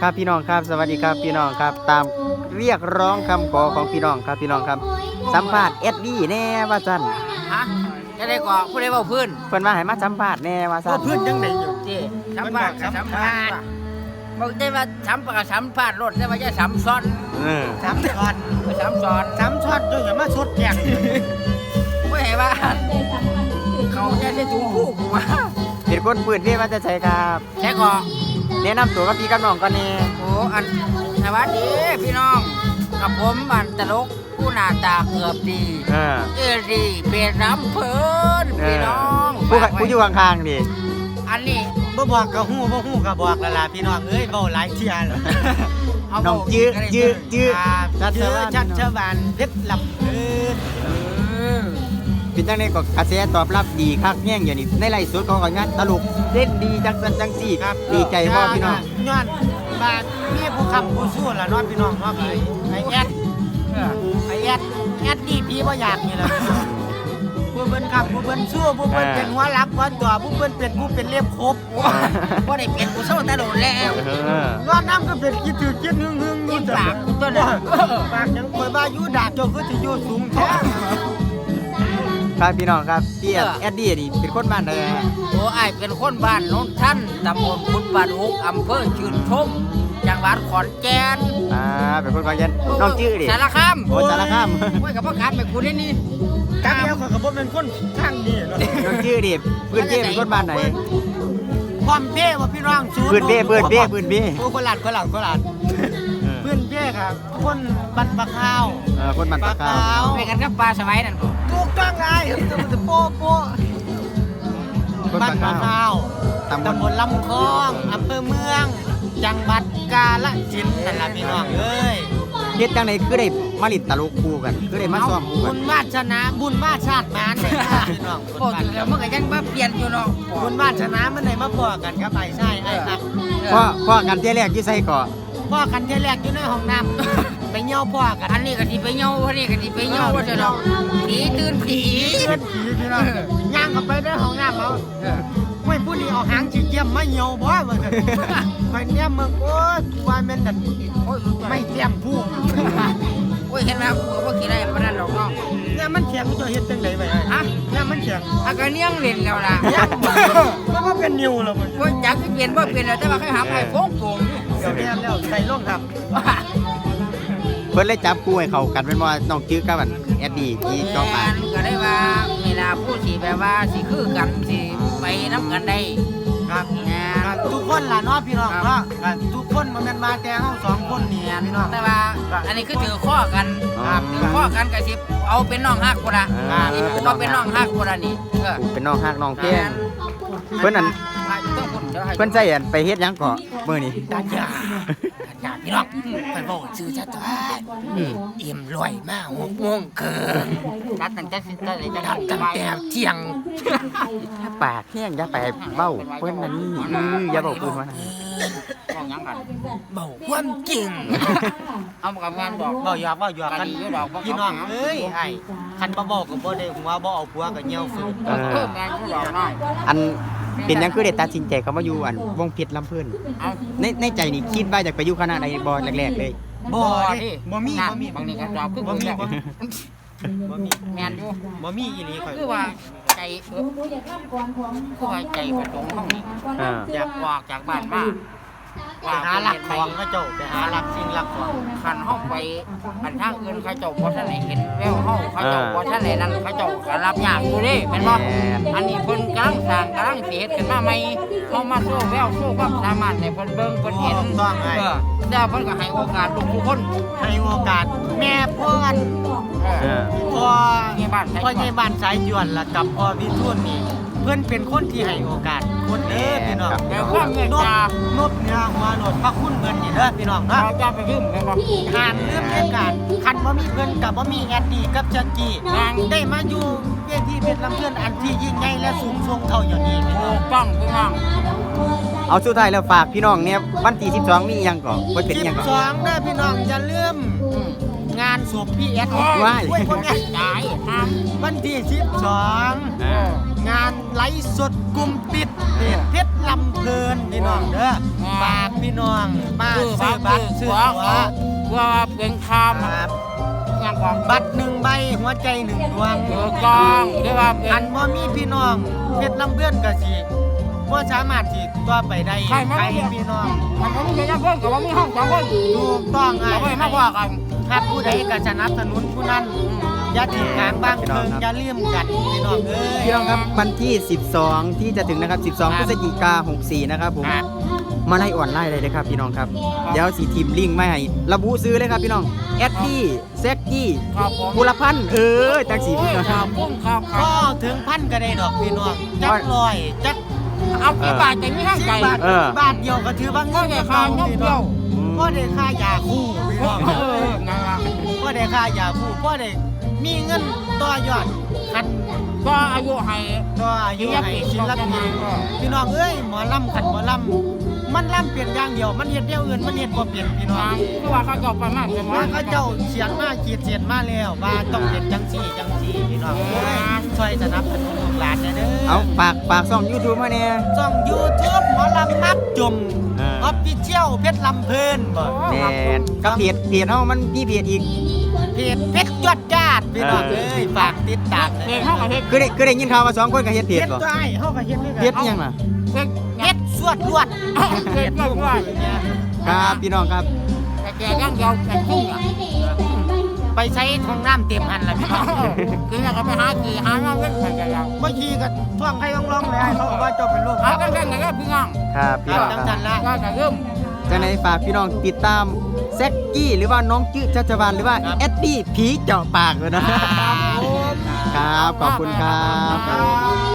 ครับพี่น้องครับ สวัสดีครับพี่น้องครับ ตามเรียกร้องคำขอของพี่น้องครับพี่น้องครับ สัมภาษณ์เอ็ดดี้แน่ว่าซั่นฮะจะได้ก่อผู้ใดเว้าพื้นเพิ่นว่าให้มาสัมภาษณ์แน่ว่าซั่นเพื่อนยังไงอยู่ที่สัมภาษณ์กับสัมภาษณ์บอกได้ว่าสัมภาษณ์กับสัมภาษณ์รถได้ว่าจะสัมซ้อนเออสามช็อตสัมซ้อนสามช็อตด้วยอย่ามาสดแจกไม่เห็นว่าเขาจะได้ถูกคู่กูมาเป็นคนปืนที่ว่าจะใช้ครับแค่ก่อ แนะนำตัวกับพี่กับน้องก่อนแนี่โอ้อันสวัสดีพี่น้อง กับผมบันตลกผู้หน้าตาเกือบดีเออเอรีเป็นน้ำเพลินเอพี่อน้องผู้ฝากไว้ผู้อยู่ข้างๆดิอันนี้บ่บอกกับฮู้บ่ฮู้กับบอกและล่ะพี่น้องเอ้ยเว้าหลายเที่ยแล้วเอาน้องเว้าจื้อกันได้จื้อเถะจื้อครับชัดชื่อชวานชัดชวานเพชรลำเอินเออ เป็นจังได๋ก็กระแสตอบรับดีคักแย่งอยู่นี่ในไลฟ์สดของงานตลกเล่นดีจังซั่นจังซี่ครับดีใจบ่พี่น้องย้อนบาดมีผู้คำผู้สู้ล่ะเน้องพี่น้องเนาะไอ้ไอ้แอดเออไอ้แอดแอดนี่พี่บ่อยากนี่แหละผู้เพิ่นคำผู้เพิ่นสู้ผู้เพิ่นเป็นหัวหลักหัวตัวผู้เพิ่นเป็นผู้เป็นเล็บครบว่าได้เป็นกูเศร้าแต่โดนแล้วเออย้อนน้ำก็เป็นคิดถือคิดหึงหึงยิ่งปากกูตัวนั้นปากยังคอยว่าอยู่ดาบเจ้าคือสิอยู่สูงแท้ ครับพี่น้องครับพี่แอดดี้นี่เป็นคนบ้านใดฮะโอ้ไอายเป็นคนบ้านโน้นท่านตำบลพุทธปานุกอำเภอชื่นชมจังหวัดขอนแก่นอ่าเป็นคนขอนแก่นน้องจื้อดิสารคามโอ้สารคามโอ้ยกับพ่อการไปกูนี่นี่จักแล้วข้อยก็บ่เป็นคนข้างนี้เนาะน้องจื้อดิพื้นเบ้เป็นคนบ้านไหนความเบ้ว่าพี่น้องสูพื้นเบ้พื้นเบ้พื้นเบ้โอ้คนหลานคนหลานคนหลาน เออพื้นเบ้ครับ คนบันปะข้าวเออคนบ้านปากขาว ไปกันกับปลาสมัยนั่นกูถูกต้องไงมันจะโป๊ะโป๊ะคนบ้าปานกปะขาวข้าวตำบล ตำบลลำคองอำเภอเมือง จังหวัดกาฬสินธุ์นั่นล่ะพี่น้องเอ้ยเฮ็ดจังไดคือได้มาลิดตลกคู่กัน คือได้มาซ้อมคู่กับุนญวาสนาบุญวาชาติมานเลยนะพี่น้องบุญโอ้วาถึงสแล้วนามึงก็ยังมาเปลี่ยนอยู่เนาะบุญวาสนามันไหนมาพอกันครับไอ้ใช่ไอ้ครับพ่อพ่อกันเที่ยแรกอยู่ไสก่อ พ่อกันเที่ยแรกอยู่ในห้องน้ำ ไปเยี่ยวพ่อกัน อันนี้ก็สิไปเหี่ยวอันนี้ก็สิไปเหี่ยวว่าจะเนาะผีตื่นผีเพื่อนผีพี่น้องย่างเข้าไปในห้องน้ำเอาเออไม่พูดดีเอาหางจีเกียมไม่เหี่ยวบ่ว่าซั่นไปเนี่ยมึงโอ้ยกูว่าแม่นนั่นโอ้ยไม่เตรียมผู้โอ้ยเห็นแล้วกูก็บ่คิดอะไรปานนั้นหรอกเนาะเนี่ยมันแข็งจะเฮ็ดจังไดไว้ฮะเนี่ยมันแข็งอาก็เนียงเล่นแล้วล่ะเนี่ยมันก็เป็นนิ้วแล้วมันว่าจักสิเปลี่ยนบ่เปลี่ยนแล้วแต่ว่าให้หาไปโป่ง โป่งนี่เดี๋ยวเนี่ยแล้วใส่ลงครับเพิ่นเลยจับคู่ให้เข้ากันเป็นว่าน้องจื้อกับอันแอดดี้ที่จอปานก็ได้ว่าเวลาผู้สิแบบว่าสิคือกันสิไปนํกันได้ครับแม่ครับนทุกคนล่ะเนาะพี่น้องเนาะครับทุกคนมันแม่นมาแต่เฮาสองคนนี่พี่น้อง แต่ว่าอันนี้คือถือข้อกันครับถือข้อกันก็สิเอาเป็นน้องฮักกูละอ่านี่เอาเป็นน้องฮักกูละนี่เออเป็นน้องฮักน้องเพียงเพิ่นนั่นต้องพูดดี๋ยวให้ เพิ่นใส่อันไปเฮ็ดหยังก่อมื้อนี้ตาจ๋าตาจ๋าพี่น้องไปบอกชื่อจ้าตัวอิ่มรวยมากหกโมงเกินนัดตั้งแต่สิตั้งแต่จะทำตั้งแต่เที่ยงปากแห้งอย่าไปเว้าเพิ่นนั่นนี่อืออย่าเว้าเพิ่นว่านั่นบอกหยังกันเบาความจริงเอามากับงานบอกเบาหยอกเบาหยอกกันอยู่ดอกบ่พี่น้องเอ้ยไอ้คันบ่บอกก็บ่ได้หัวบ่เอาผัวก็เหี่ยวฝืนเออเพิ่มงานอยู่ดอกเนาะอัน เป็นหยังคือได้ตัดสินใจเข้ามาอยู่อันวงเพชรลำเพิ่นเอาในในใจนี่คิดว่าอยากไปอยู่คณะใดบ่แรกๆเลยบ่ดิดิบ่มีนั่นบ่มีบางนี่ก็ตอบคือบ่มีแบบบ่มี บ่มีแมนอยู่บ่มีอีหลีข่อยคือว่าใจเออ คือว่าใจประสงค์ห้องนี้อ่าอยากออกจากบ้านมา ไปหาหลักของเขาเจ้าไปหาหลักสิ่งหลักของคันห้องไปอันทางอื่นเขาเจ้าบ่ทันได้เห็นแววเฮาเขาเจ้าบ่ทันได้นั่นเขาเจ้าก็รับยากอยู่เด้แม่นบ่อันนี้เพิ่นกำลังสร้างกำลังสิเฮ็ดขึ้นมาใหม่เฮามาโชว์แววโชว์ความสามารถให้เพิ่นเบิ่งเพิ่นเห็นถูกต้องไงเออแต่เพิ่นก็ให้โอกาสลูกทุกคนให้โอกาสแม่พ่อนเอเอออพ่อนี่บ้านใช้พ่อใหญ่บ้านสายยวนล่ะกับพ่อวิทูลนี่เพื่อนเป็นคนที่ให้โอกาส คนเด้อพี่น้องแต่ความเมตนบตานบเนื้อหัวโนดพระคุณเพิ่นนี่เด้อพี่น้องเนาะเราจะไปยืมแม่นบ่หานเรื่องเรื่องการคันบ่มีเพิ่นกับบ่มีแอดดีกับจักกี้แม่นได้มาอยู่เวทีเพชรลำเพื่อนอันที่ยิ่งใหญ่และสูงส่งเท่าอย่างนี้พี่น้ถูองกต้องพี่น้องเอาสุดท้ายแล้วฝากพี่น้องเนี่ยวันที่12มีอิหยังก่อนเพิ่นเป็นอิหยังก่อน12เด้อพี่น้องอย่าลืมอืม งานศพพี่แอดว้ายโอ้พวกเนี้ยตายห้ามวันที่12อ่างานไลฟ์สดกลุ่มปิดเพจเพชรลำเพลินพี่น้องเด้อฝากพี่น้องมาคือซื้อบับัตตรรซื้ซื้ออตั๋วตั๋วเพื่อเป็นคครับำอย่างของบัตรหนึ่งใบหัวใจหนึ่งดวงเถือกองหรือว่าเป็อันนบ่มีพี่น้องเพชรลำเพลินก็สิบ่สามารถสิตัวไปได้ใครมาใครเนี่ยพี่น้องมันก็มีแค่เพื่อนกับว่ามีห้องสองคนถูกต้องเราก็เลยไอ้มาว่ากัน ครับผู้ใดก็สนับสนุนผู้นั้นอย่าทิ้งกลางบ้างเพิงอย่าลืมกันพี่น้องเอ้ยพี่น้องครับวันที่ 12 ที่จะถึงนะครับ 12พฤศจิกา64 นะครับผมครับมาไล่ออนไลน์เลยนะครับพี่น้องครับเดี๋ยวสีทีมลิงก์ไม่ให้ระบุซื้อเลยครับพี่น้องแอดดี้แซกกี้ครับผมบุรพันธ์เออจังสีพี่น้องขอบคุณครับครัก็บถึงพันก็ได้ดอกพี่น้องจักลอยจักเอากี่บาทแต่ไม่ห้างสิบไก่บาทเออบาทเดียวก็ถือว่าก็เงินได้กับค่าเรายกพี่เดีน้ยอวง พ่อได้ค่ายาคู่พี่น้องเออนั่นล่ะพ่อได้ค่ายาคู่พ่อได้ มีเงินต่อยอดคันก็อายุให้ ต่ออายุให้ศิลปินพี่น้องเอ้ยหมอลำขันหมอลำมันลำเปลี่ยนอย่างเดียว มันเฮ็ดเดียวอื่นมันเฮ็ดบ่เปลี่ยนพี่น้องทางคือว่าเขาจบไปมากเลยว่าเขาเจ้าเสียงมาขีดเสียนมาแล้วว่าต้องเป็นจังสี่จังสี่พี่น้องเอ้ยช่วยสนับสนุนลูกหลานเด้อเอาฝากฝากช่อง YouTube มาเนี่ยช่อง YouTube หมอลำนักจมเออออฟฟิเชียลเพชรลำเพลินบ่แน่นกับเพจเพจเฮามันมีเพจอีก เพจเพชรยอดญาติพี่น้องเออเอ้ยฝากติดตามเพลงเข้ากับเพลงคือได้คือได้ยินข่าวว่าสองคนก็เฮ็ดเพเพจชรบ่ตัวไอ้เฮาก็เฮ็ดด้วยเพกัจอิหยังล่ะเพลงเพชรสวดลวดเพลงก็ว่าครับพี่น้องครับแต่แกยังเดียวแต่พุ่งอะไปใช้ท้องน้ำเต็มหันล่ะพี่น้องคืออยากไปหากี่หามาเว้นไปกันแล้วเมื่อกี้ก็ท่วงใครร้องๆเลยเขาบอกว่าเจ้าเป็นลูกหากันกันกันพี่น้องครับพี่น้องจังคสัรับนละก็จะเริ่มจังไดฝากพี่น้องติดตาม แซกกี้หรือว่าน้องจื้อชัชวานหรือว่าแอดดี้ผีเจาะปากเลยนะครับขอบคุณครับครับ